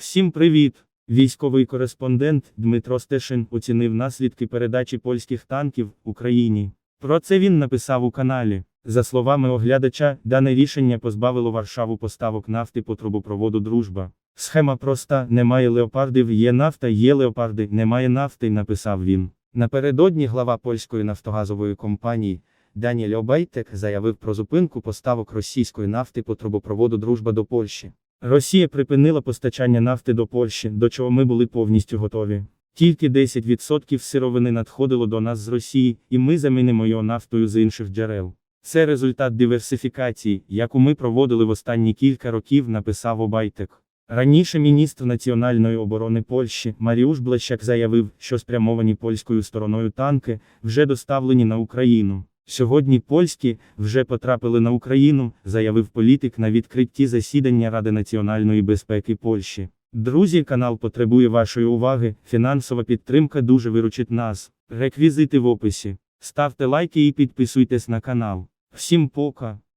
Всім привіт! Військовий кореспондент Дмитро Стешин оцінив наслідки передачі польських танків Україні. Про це він написав у каналі. За словами оглядача, дане рішення позбавило Варшаву поставок нафти по трубопроводу Дружба. Схема проста: немає леопардів, є нафта, є леопарди, немає нафти, написав він. Напередодні глава польської нафтогазової компанії Даніель Обайтек заявив про зупинку поставок російської нафти по трубопроводу Дружба до Польщі. Росія припинила постачання нафти до Польщі, до чого ми були повністю готові. Тільки 10% сировини надходило до нас з Росії, і ми замінимо його нафтою з інших джерел. Це результат диверсифікації, яку ми проводили в останні кілька років, написав Обайтек. Раніше міністр національної оборони Польщі Маріуш Блещак заявив, що спрямовані польською стороною танки вже доставлені на Україну. Сьогодні польські вже потрапили на Україну, заявив політик на відкритті засідання Ради національної безпеки Польщі. Друзі, канал потребує вашої уваги. Фінансова підтримка дуже виручить нас. Реквізити в описі. Ставте лайки і підписуйтесь на канал. Всім пока.